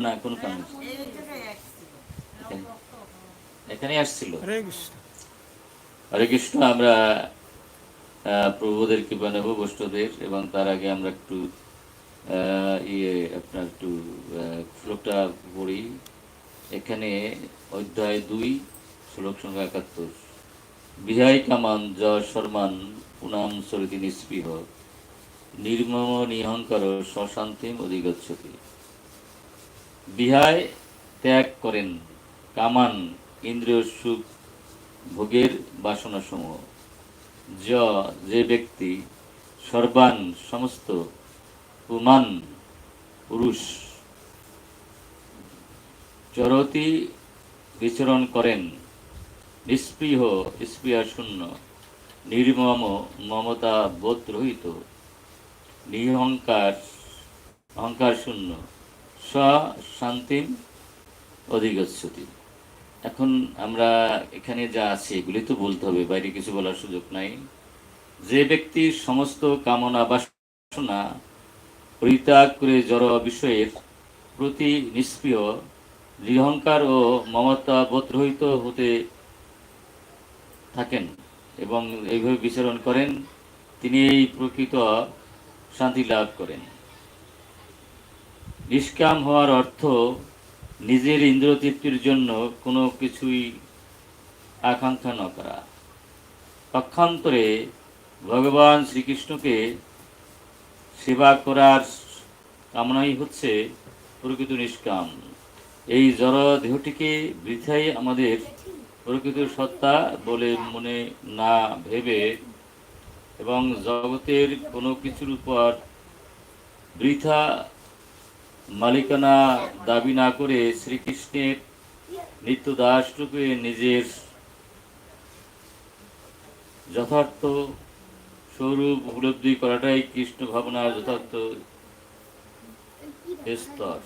না কোন কারণে এখানে- আসছিল। হরে কৃষ্ণ। আমরা প্রভুদের কৃপা নেব বৈষ্ণবদের এবং তার আগে আমরা একটু ইয়ে আপনার একটু শ্লোকটা পড়ি। এখানে অধ্যায় দুই শ্লোক সংখ্যা একাত্তর। বিহাই কামান য শর্মান পুনাম সরিতি নিস্পৃহ নির্মম নিহঙ্কার সশান্তিম অধিগচ্ছতি। বিহায় ত্যাগ করেন কামান ইন্দ্রিয় সুখ ভোগের বাসনাসমূহ। য, যে ব্যক্তি সর্বান সমস্ত পুমান পুরুষ চরতি বিচরণ করেন নিস্পৃহ স্পৃহা শূন্য, নির্মম মমতা বোধ রহিত, নিহংকার, অহংকার শূন্য। স শান্তিম অধিগচ্ছতি। এখন আমরা এখানে যা আছে এগুলি তো বলতে হবে, বাইরে কিছু বলার সুযোগ নাই। যে ব্যক্তির সমস্ত কামনা বাসনা পরিত্যাগ করে জড় বিষয়ের প্রতি নিষ্ক্রিয় নিরহংকার ও মমতা বোধরহিত হতে থাকেন এবং এইভাবে বিচরণ করেন, তিনি এই প্রকৃত শান্তি লাভ করেন। নিষ্কাম হওয়ার অর্থ নিজের ইন্দ্রতৃপ্তির জন্য কোনো কিছুই আকাঙ্ক্ষা ন করা। পক্ষান্তরে ভগবান শ্রীকৃষ্ণকে সেবা করার কামনাই হচ্ছে প্রকৃত নিষ্কাম। এই জড় দেহটিকে বৃথাই আমাদের প্রকৃত সত্তা বলে মনে না ভেবে এবং জগতের কোনো কিছুর উপর বৃথা মালিকানা দাবি না করে শ্রীকৃষ্ণের নিত্য দাসরূপে নিজের যথার্থ স্বরূপ উপলব্ধি করাটাই কৃষ্ণ ভাবনার যথার্থ স্তর।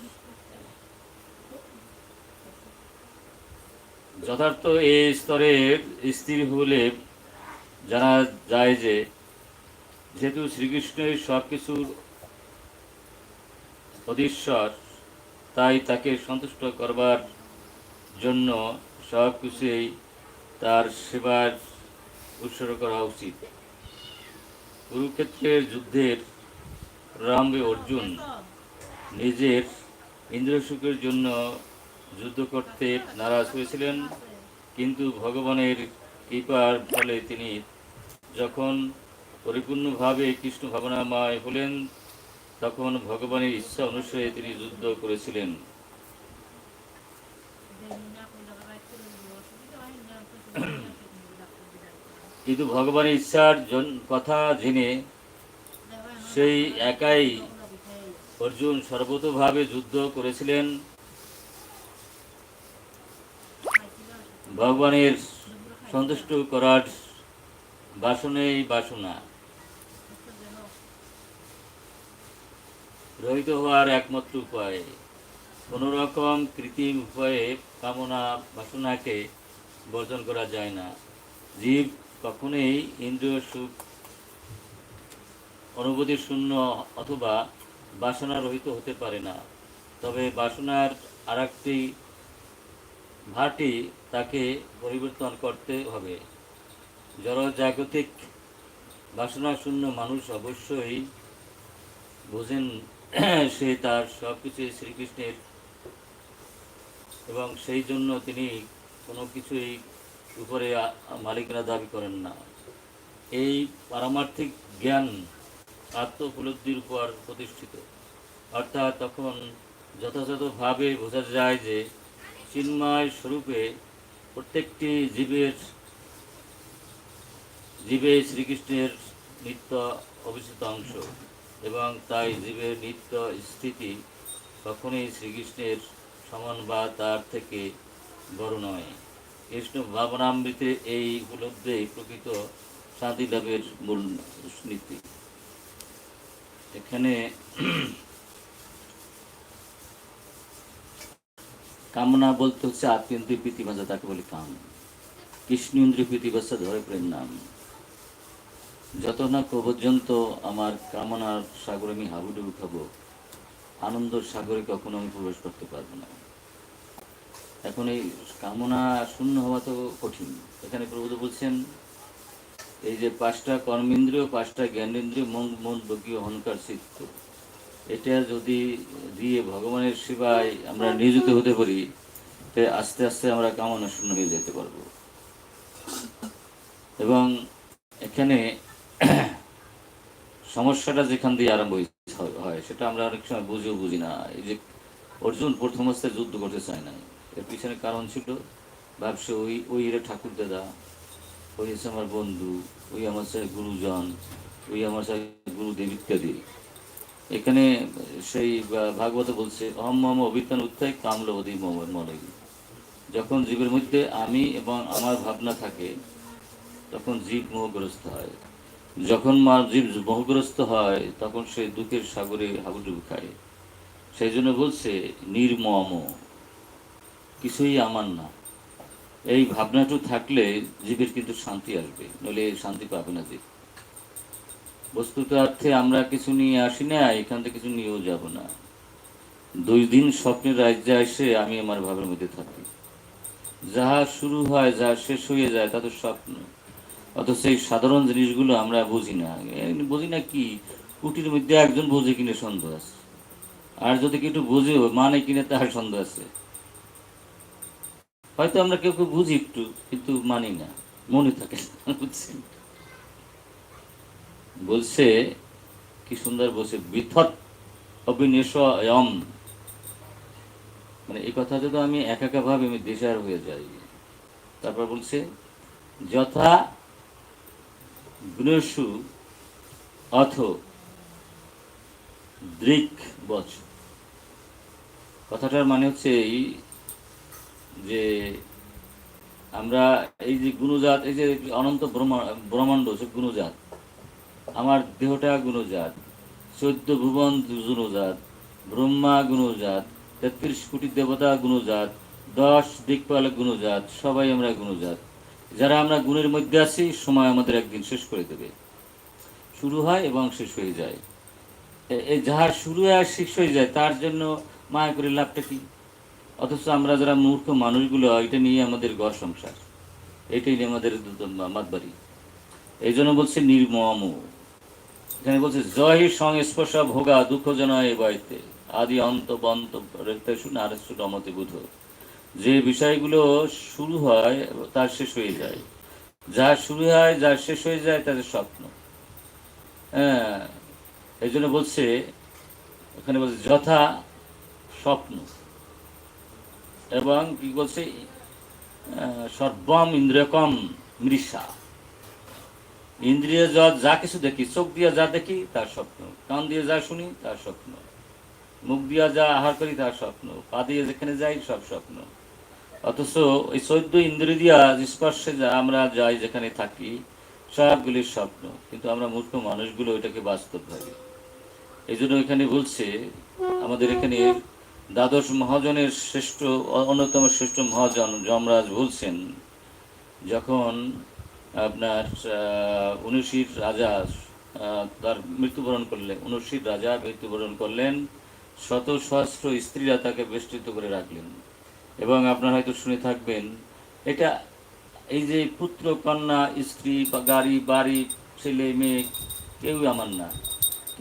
যথার্থ এই স্তরের স্থির হলে জানা যায় যে, যেহেতু শ্রীকৃষ্ণের সব কিছুর অধীশ্বর তাই তাকে সন্তুষ্ট করবার জন্য সব কিছুই তার সেবার উৎসর্গ করা উচিত। কুরুক্ষেত্রের যুদ্ধের প্রারম্ভে অর্জুন নিজের ইন্দ্রসুখের জন্য যুদ্ধ করতে নারাজ হয়েছিলেন, কিন্তু ভগবানের কৃপার ফলে তিনি যখন পরিপূর্ণভাবে কৃষ্ণ ভাবনাময় হলেন তখন ভগবানের ইচ্ছা অনুসারে তিনি যুদ্ধ করেছিলেন। কিন্তু ভগবানের ইচ্ছার কথা জেনে সেই একাই অর্জুন সর্বতভাবে যুদ্ধ করেছিলেন। ভগবানের সন্তুষ্ট করার বাসনেই বাসনা। রহিত হওয়ার একমাত্র উপায়। কোনো রকম কৃত্রিম উপায়ে কামনা বাসনাকে বর্জন করা যায় না। জীব কখনোই ইন্দ্রিয় সুখ, অনুভূতি শূন্য অথবা বাসনা রহিত হতে পারে না। তবে বাসনার আর একটি ভাটি তাকে পরিবর্তন করতে হবে। জড় জাগতিক বাসনা শূন্য মানুষ অবশ্যই বোঝেন সে তার সব কিছুই শ্রীকৃষ্ণের। এবং সেই জন্য তিনি কোনো কিছুই উপরে মালিকরা দাবি করেন না। এই পারমার্থিক জ্ঞান আত্ম উপলব্ধির উপর প্রতিষ্ঠিত। অর্থাৎ তখন যথাযথভাবে বোঝা যায় যে চিন্ময় স্বরূপে প্রত্যেকটি জীবের, জীবে শ্রীকৃষ্ণের নিত্য অভিষিত অংশ। এবং তাই জীবের নিত্য স্থিতি কখনোই শ্রীকৃষ্ণের সমান বা তার থেকে বড় নয়। কৃষ্ণ ভাবনামৃতে এই উপলব্ধে প্রকৃত শান্তি লাভের মূল নীতি। এখানে কামনা বলতে হচ্ছে আত্যন্তিক প্রীতিভাষা, তাকে বলে কাম। কৃষ্ণেন্দ্রীয় প্রীতিভাষা ধরে প্রেম নাম। যত না পর্যন্ত আমার কামনার সাগরে আমি হাবুডুবু খাব আনন্দ সাগরে কখনো আমি প্রবেশ করতে পারব না। এখন এই কামনা শূন্য হওয়া তো কঠিন। এখানে প্রভু বলছেন, এই যে পাঁচটা কর্মেন্দ্রীয়, পাঁচটা জ্ঞানেন্দ্রিয়, মন মন বকীয় অহংকার, চিত্ত, এটা যদি দিয়ে ভগবানের সেবায় আমরা নিয়োজিত হতে পারি, তে আস্তে আস্তে আমরা কামনা শূন্য হয়ে যেতে পারব। এবং এখানে সমস্যাটা যেখান দিয়ে আরম্ভ হয় সেটা আমরা অনেক সময় বুঝেও বুঝি না। এই যে অর্জুন প্রথম অবস্থায় যুদ্ধ করতে চায় না এর পিছনে কারণ ছিল, ভাবছে ওই ওই এরা ঠাকুর দাদা, ওই হচ্ছে আমার বন্ধু, ওই আমার সাথে গুরুজন, ওই আমার সাথে গুরুদেব ইত্যাদি। এখানে সেই ভাগবত বলছে, অহম মম অভিজ্ঞান উত্থায় কামল কামলবদী মনে যখন জীবের মধ্যে আমি এবং আমার ভাবনা থাকে, তখন জীব মোহগ্রস্ত হয়। যখন মা জীব মোহগ্রস্ত হয়, তখন সে দুঃখের সাগরে হাবুডুবু খায়। সেই জন্য বলছে, নির্মম, কিছুই আমার না। এই ভাবনাটু থাকলে জীবের কিন্তু শান্তি আসবে, নইলে শান্তি পাবে না জীব। বস্তুত অর্থে আমরা কিছু নিয়ে আসি না, এখান থেকে কিছু নিয়েও যাব না। দুই দিন স্বপ্নের রাজ্যে এসে আমি আমার ভাবের মধ্যে থাকি। যাহা শুরু হয়, যা শেষ হয়ে যায়, তা তো স্বপ্ন। অথচ এই সাধারণ জিনিসগুলো আমরা বুঝি না। বুঝি না কি? কুটির মধ্যে একজন বোঝে কিনে সন্দেহ আছে। আর যদি কেউ বোঝেও মানে কিনে তার সন্দেহ আছে। হয়তো আমরা কেউ কেউ বুঝি একটু, কিন্তু মানি না। মনে থাকে বুঝছেন? বলছে, কি সুন্দর বলছে বিথত অবিনেশয়ম। মানে এই কথা যদি আমি একা একা ভাবে আমি দেশার হয়ে যাই। তারপর বলছে, যথা গুণসু অথ দৃক বচ। কথাটার মানে হচ্ছে এই যে আমরা এই যে গুণজাত, এই যে অনন্ত ব্রহ্মা- ব্রহ্মাণ্ড হচ্ছে গুণজাত। আমার দেহটা গুণজাত চোদ্দ ভুবন গুণজাত ব্রহ্মা গুণজাত, তেত্রিশ কোটি দেবতা গুণজাত, দশ দিকপাল গুণজাত, সবাই আমরা গুণজাত। যারা আমরা গুণের মধ্যে আছি, সময় আমাদের একদিন শেষ করে দেবে। শুরু হয় এবং শেষ হয়ে যায়। যাহার শুরু হয় আর শেষ হয়ে যায়, তার জন্য মায়া করে লাভটা কি? অথচ আমরা যারা মূর্খ মানুষগুলো, এটা নিয়ে আমাদের ঘর সংসার। এটাই নিয়ে আমাদের মাতবাড়ি। এই জন্য বলছে নির্মম। এখানে বলছে, জয় সংস্পর্শ ভোগা দুঃখ জনয় বাড়িতে আদি অন্ত বন্ত শুনে আর রমতে বুধ। যে বিষয়গুলো শুরু হয়, তার শেষ হয়ে যায়। যা শুরু হয়, যা শেষ হয়ে যায় তাদের স্বপ্ন। হ্যাঁ এই জন্য বলছে ওখানে বলছে, যথা স্বপ্ন। এবং কি বলছে? সর্বম ইন্দ্রিয়কম মৃষা। ইন্দ্রিয় যা যা কিছু দেখি, চোখ দিয়ে যা দেখি, তার স্বপ্ন। কান দিয়ে যা শুনি, তার স্বপ্ন। মুখ দিয়ে যা আহার করি, তার স্বপ্ন। পা দিয়ে যেখানে যাই, সব স্বপ্ন। অথচ এই চৈদ্য ইন্দ্রিয় স্পর্শে আমরা যাই যেখানে থাকি, সবগুলির স্বপ্ন। কিন্তু আমরা মূর্খ মানুষগুলো এটাকে বাস্তব ভাবি। এই জন্য এখানে বলছে, আমাদের এখানে দ্বাদশ মহাজনের শ্রেষ্ঠ, অন্যতম শ্রেষ্ঠ মহাজন যমরাজ বলছেন, যখন আপনার উনিশির রাজা তার মৃত্যুবরণ করলেন উনিশির রাজা মৃত্যুবরণ করলেন শত সহস্র স্ত্রীরা তাকে বেষ্টিত করে রাখলেন। এবং আপনারা হয়তো শুনে থাকবেন, এটা এই যে পুত্র, কন্যা, স্ত্রী গাড়ি, বাড়ি, ছেলে, মেয়ে, কেউ আমার না।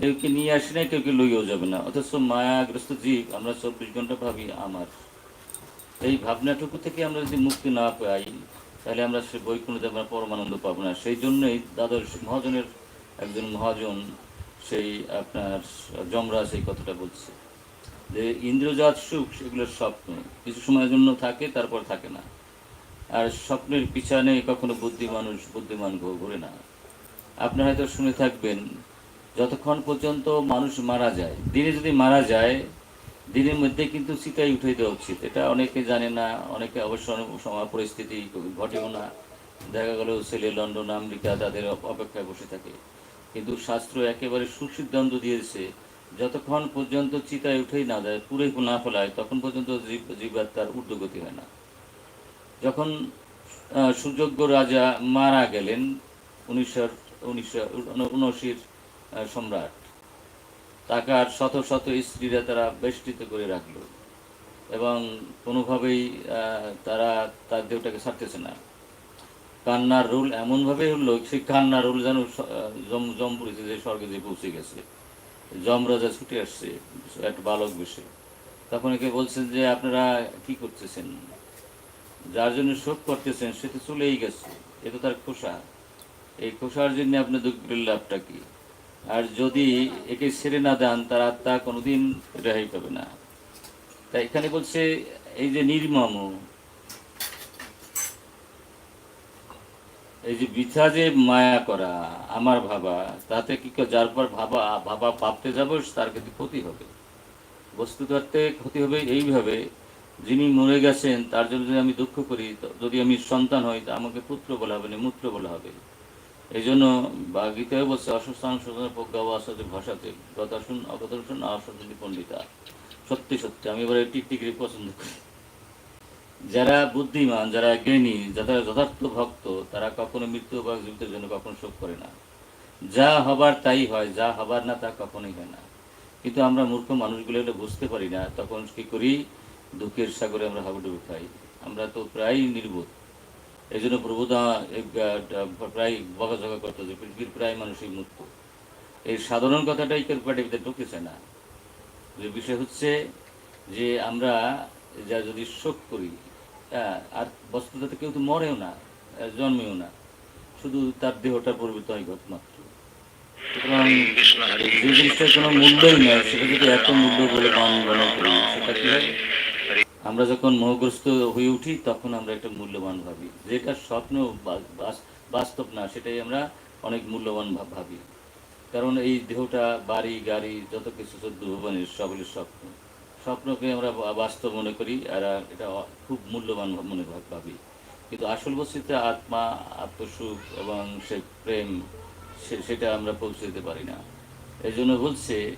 কেউকে নিয়ে আসি না কেউকে লইয়াও যাবে না। অথচ মায়াগ্রস্ত জীব, আমরা চব্বিশ ঘণ্টা ভাবি আমার। এই ভাবনাটুকু থেকে আমরা যদি মুক্তি না পাই, তাহলে আমরা সে বৈকুণ্ঠতে আমরা পরমানন্দ পাবো না। সেই জন্যই দ্বাদশ মহাজনের একজন মহাজন, সেই আপনার যমরাজ এই কথাটা বলছে। যে ইন্দ্রজাত সুখ সেগুলোর স্বপ্ন কিছু সময়ের জন্য থাকে, তারপর থাকে না। আর স্বপ্নের পিছনে কখনো বুদ্ধি মানুষ, বুদ্ধিমান ঘুরে না। আপনারা হয়তো শুনে থাকবেন, যতক্ষণ পর্যন্ত মানুষ মারা যায়, দিনে যদি মারা যায়, দিনের মধ্যে কিন্তু চিতাই উঠে দেওয়া উচিত। এটা অনেকে জানে না, অনেকে অবশ্য সময় পরিস্থিতি ঘটেও না। দেখা গেল ছেলে লন্ডন, আমেরিকা, তাদের অপেক্ষায় বসে থাকে। কিন্তু শাস্ত্র একেবারে সুসিদ্ধান্ত দিয়েছে যতক্ষণ পর্যন্ত চিতায় উঠেই না যায় পুরে না ফেলায় তখন পর্যন্ত জীব জীবাত্মার ঊর্ধ্বগতি হয় না। যখন সুযোগ্য রাজা মারা গেলেন উনিশশো উনিশশো সম্রাট তাকে আর শত শত স্ত্রীরা তারা বেষ্টিত করে রাখল এবং কোনোভাবেই তারা তার দেহটাকে ছাড়তেছে না। কান্নার রোল এমনভাবেই হলো সেই কান্নার রোল যেন আহ, জম জমপুরিতে যে স্বর্গে যে পৌঁছে গেছে। যমরাজা ছুটে আসছে, একটা বালক বসে। তখন একে বলছেন যে, আপনারা কি করতেছেন? যার জন্য শোক করতেছেন, সে তো চলেই গেছে। এ তো তার খোসা। এই খোসার জন্য আপনি দুঃখ পেলে লাভটা কি? আর যদি একে ছেড়ে না দেন, তার আত্মা কোনোদিন রেহাই পাবে না। তাই এখানে বলছে, এই যে নির্মম এই যে বৃথা যে মায়া করা, আমার ভাবা, তাতে কি যার পর ভাবা ভাবা ভাবতে যাব, তার কিন্তু ক্ষতি হবে। বস্তুতত্ত্বে ক্ষতি হবে এইভাবে, যিনি মরে গেছেন, তার জন্য যদি আমি দুঃখ করি যদি আমি সন্তান হই, তা আমাকে পুত্র বলা হবে না মূত্র বলা হবে। এই জন্য বা গীতায় বলছে অসুস্থান প্রজ্ঞা আসতে ভাষাতে গতাশুন অগতশুন আসতে পণ্ডিতা। সত্যি সত্যি, আমি এবার টিকটিকি পছন্দ করি। যারা বুদ্ধিমান, যারা জ্ঞানী, যারা যথার্থ ভক্ত, তারা কখনো মৃত্যু বা জীবিতের জন্য কখনো শোক করে না। যা হবার তাই হয়, যা হবার না তা কখনোই হয় না। কিন্তু আমরা মূর্খ মানুষগুলো এটা বুঝতে পারি না, তখন কি করি? দুঃখের সাগরে আমরা হাবুডুবু খাই। আমরা তো প্রায় নির্বোধ। এই জন্য প্রভুদা প্রায় বকাঝকা করতো যে পৃথিবীর প্রায় মানুষই মুক্ত এই সাধারণ কথাটাই কেউ পেটের ঢুকেছে না। যে বিষয় হচ্ছে যে আমরা যা যদি শোক করি আর বস্তুটা কেউ তো মরেও না জন্মেও না। শুধু তার দেহটা পরিবর্তন হয় মাত্র সুতরাং যে জিনিসটার কোনো মূল্যই নয় সেটা যদি এত মূল্য বলে মান করি, সেটা কি আমরা যখন মোহগ্রস্ত হয়ে উঠি, তখন আমরা একটা মূল্যবান ভাবি। যেটা স্বপ্ন বাস্তব না, সেটাই আমরা অনেক মূল্যবান ভাবি। কারণ এই দেহটা, বাড়ি, গাড়ি, যত কিছু চোদ্দ ভুবনের স্বপ্ন। স্বপ্নকে আমরা বাস্তব মনে করি আর এটা খুব মূল্যবান মনে ভাব- কিন্তু আসল বস্তুতে আত্মা, আত্মসুখ এবং সে প্রেম সেটা আমরা পৌঁছে দিতে পারি না। এই জন্য বলছে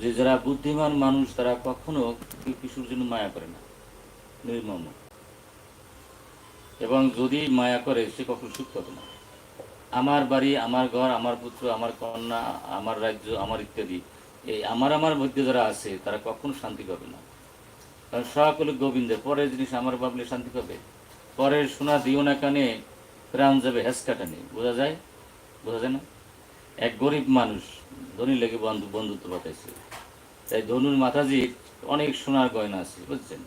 যে যারা বুদ্ধিমান মানুষ, তারা কখনো কিশোর জন্য মায়া করে না। নির্মম। এবং যদি মায়া করে, সে কখনো সুখ পাবে না। আমার বাড়ি, আমার ঘর, আমার পুত্র, আমার কন্যা, আমার রাজ্য, আমার ইত্যাদি। এই আমার আমার মধ্যে যারা আছে, তারা কখনো শান্তি পাবে না। কারণ সকলে গোবিন্দের পরের জিনিস আমার ভাবলে শান্তি পাবে? পরের সোনা দিও না কানে, প্রাণ যাবে হেসকা টানে বোঝা যায়? বোঝা যায় না? এক গরিব মানুষ, ধনী লেগে বন্ধু, বন্ধুত্ব পাঠাইছে তাই ধনুর মাথাজির অনেক সোনার গয়না আছে, বুঝছেন?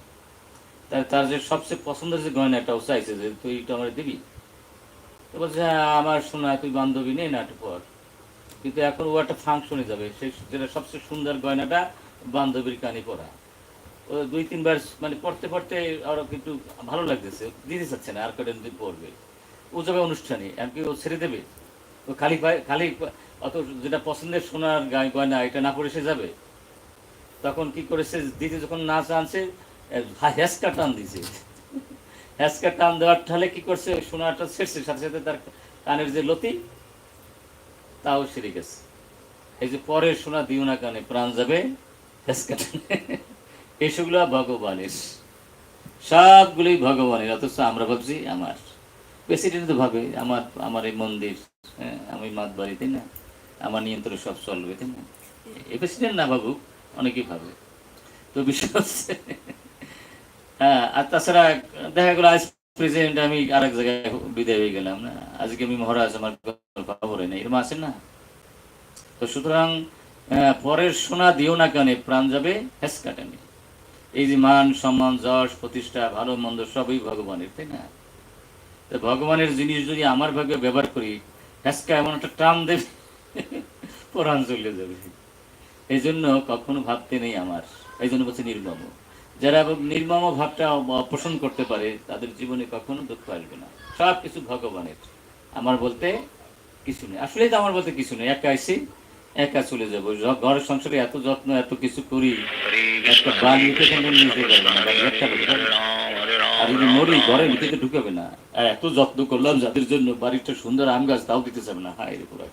তাই তার যে সবচেয়ে পছন্দের যে গয়নাটা ও চাইছে যে তুই এটা আমার দিবি? তো বলছে হ্যাঁ আমার সোনা, তুই বান্ধবী নেই না একটু পর কিন্তু এখন ও একটা ফাংশনে যাবে। সেই যেটা সবচেয়ে সুন্দর গয়নাটা, বান্ধবীর কানে পরা। ও দুই, তিনবার মানে পড়তে পড়তে আরও কিন্তু ভালো লাগতেছে। দিতে চাচ্ছে না, আর কটা দিন পড়বে। ও যাবে অনুষ্ঠানে, এমনকি ও ছেড়ে দেবে। ও খালি খালি অত যেটা পছন্দের সোনার গায়ে গয়না, এটা না পরে সে যাবে। তখন কি করেছে, দিদি যখন নাচ আনছে হ্যাসকা টান দিছে হ্যাসকা টান দেওয়ার ঠালে কি করছে, সোনাটা ছেড়ছে, সাথে সাথে তার কানের যে লতি তাও সেরে গেছে। এই যে পরের শোনা দিও না কানে প্রাণ যাবে এসবগুলা ভগবানের। সবগুলোই ভগবানের অথচ আমরা ভাবছি আমার। প্রেসিডেন্ট তো ভাবে আমার আমার এই মন্দির হ্যাঁ, আমি মাত বাড়ি তাই না? আমার নিয়ন্ত্রণে সব চলবে তাই না? এই প্রেসিডেন্ট না ভাবুক অনেকেই ভাবে। তো বিষয় হচ্ছে হ্যাঁ আর তাছাড়া দেখা গেলো আজ প্রেসিডেন্ট আমি আরেক জায়গায় বিদায় হয়ে গেলাম না? আজকে আমি মহারাজ আমার না তো সুতরাং পরের সোনা দিও না কেন প্রাণ যাবে এই যে মান, সম্মান, যশ, প্রতিষ্ঠা, ভালো, মন্দ, সবই ভগবানের, তাই না? তো ভগবানের জিনিস যদি আমার ভাগে ব্যবহার করি, হেসকা এমন একটা টান দেবে, প্রাণ চলে যাবে। এই জন্য কখনো ভাবতে নেই আমার এই জন্য বলছে নির্মম। যারা নির্মম ভাবটা পোষণ করতে পারে, তাদের জীবনে কখনো দুঃখ আসবে না। সব কিছু ভগবানের। আমার বলতে কিছু নেই। আসলে তো আমার মধ্যে কিছু নেই। একা আইসি একা চলে যাব। ঘর সংসারে এত যত্ন, এত কিছু করি, একটা না। আর যদি মরি ঘরের ভিতরে ঢুকাবে না। এত যত্ন করলাম যাদের জন্য বাড়িটা সুন্দর আম গাছ, তাও দিতে চাবে না। হায় রে পুরা